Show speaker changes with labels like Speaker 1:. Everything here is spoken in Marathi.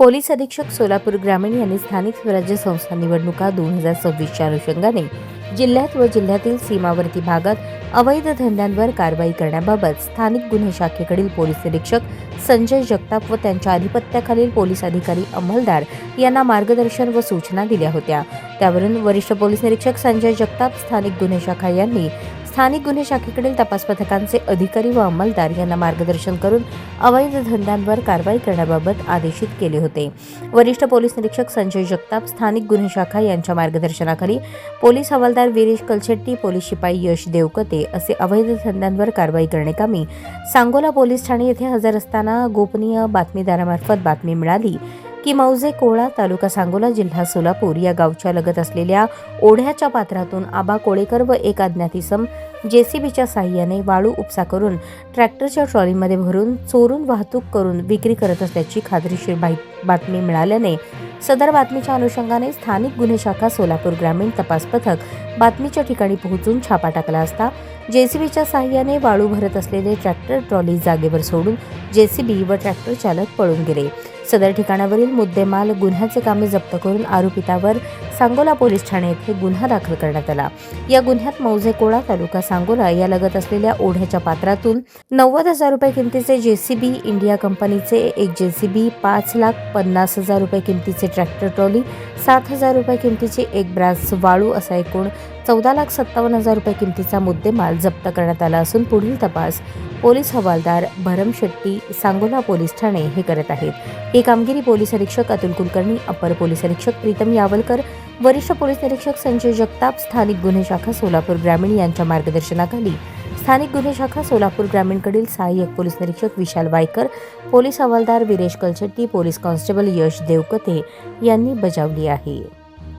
Speaker 1: पोलीस अधीक्षक सोलापूर ग्रामीण यांनी स्थानिक स्वराज्य संस्था निवडणुका दोन हजार सव्वीसच्या अनुषंगाने जिल्ह्यात व जिल्ह्यातील सीमावर्ती भागात अवैध धंद्यांवर कारवाई करण्याबाबत स्थानिक गुन्हे शाखेकडील पोलीस निरीक्षक संजय जगताप व त्यांच्या अधिपत्याखालील पोलीस अधिकारी अंमलदार यांना मार्गदर्शन व सूचना दिल्या होत्या. त्यावरून वरिष्ठ पोलीस निरीक्षक संजय जगताप स्थानिक गुन्हे शाखा यांनी स्थानिक गुन्हे शाखेकडील तपास पथकांचे अधिकारी व अंमलदार यांना मार्गदर्शन करून अवैध धंद्यांवर कारवाई करण्याबाबत आदेशित केले होते. वरिष्ठ पोलीस निरीक्षक संजय जगताप स्थानिक गुन्हे शाखा यांच्या मार्गदर्शनाखाली पोलीस हवालदार वीरेश कलशेट्टी पोलीस शिपाई यश देवकते असे अवैध धंद्यांवर कारवाई करण्याकामी सांगोला पोलीस ठाणे येथे हजर असताना गोपनीय बातमीदारामार्फत बातमी मिळाली. की मौजे कोळा तालुका सांगोला जिल्हा सोलापूर या गावच्या लगत असलेल्या ओढ्याच्या पात्रातून आबा कोळेकर व एक अज्ञात इसम जेसीबीच्या साह्याने वाळू उपसा करून ट्रॅक्टरच्या ट्रॉलीमध्ये भरून चोरून वाहतूक करून विक्री करत असल्याची खात्रीशीर बाई- बातमी मिळाल्याने सदर बातमीच्या अनुषंगाने स्थानिक गुन्हे शाखा सोलापूर ग्रामीण तपास पथक बातमीच्या ठिकाणी पोहोचून छापा टाकला असता जेसीबीच्या साह्याने वाळू भरत असलेले ट्रॅक्टर ट्रॉली जागेवर सोडून जेसीबी व ट्रॅक्टर चालक पळून गेले. सदर ठिकाणावरील मुद्देमाल गुन्ह्याचे कामे जप्त करून आरोपितावर सांगोला पोलीस ठाणे येथे गुन्हा दाखल करण्यात आला. या गुन्ह्यात मौजेकोळा तालुका सांगोला या लगत असलेल्या ओढ्याच्या पात्रातून नव्वद हजार रुपये किमतीचे जेसीबी इंडिया कंपनीचे एक जेसीबी पाच लाख पन्नास हजार रुपये किमतीचे ट्रॅक्टर ट्रॉली सात हजार रुपये किमतीचे एक ब्रास वाळू असा एकूण चौदा लाख सत्तावन्न हजार रुपये किमतीचा मुद्देमाल जप्त करण्यात आला असून पुढील तपास पोलीस हवालदार भरम शेट्टी सांगोला पोलीस ठाणे हे करत आहेत. ही कामगिरी पोलीस अधीक्षक अतुल कुलकर्णी अपर पोलीस अधीक्षक प्रीतम यावलकर वरिष्ठ पोलीस निरीक्षक संजय जगताप स्थानिक गुन्हे शाखा सोलापूर ग्रामीण यांच्या मार्गदर्शनाखाली. स्थानिक गुन्हे शाखा सोलापूर ग्रामीणकडील सहाय्यक पोलीस निरीक्षक विशाल वायकर पोलीस हवालदार विरेश कलशेट्टी पोलीस कॉन्स्टेबल यश देवकते यांनी बजावली आहे.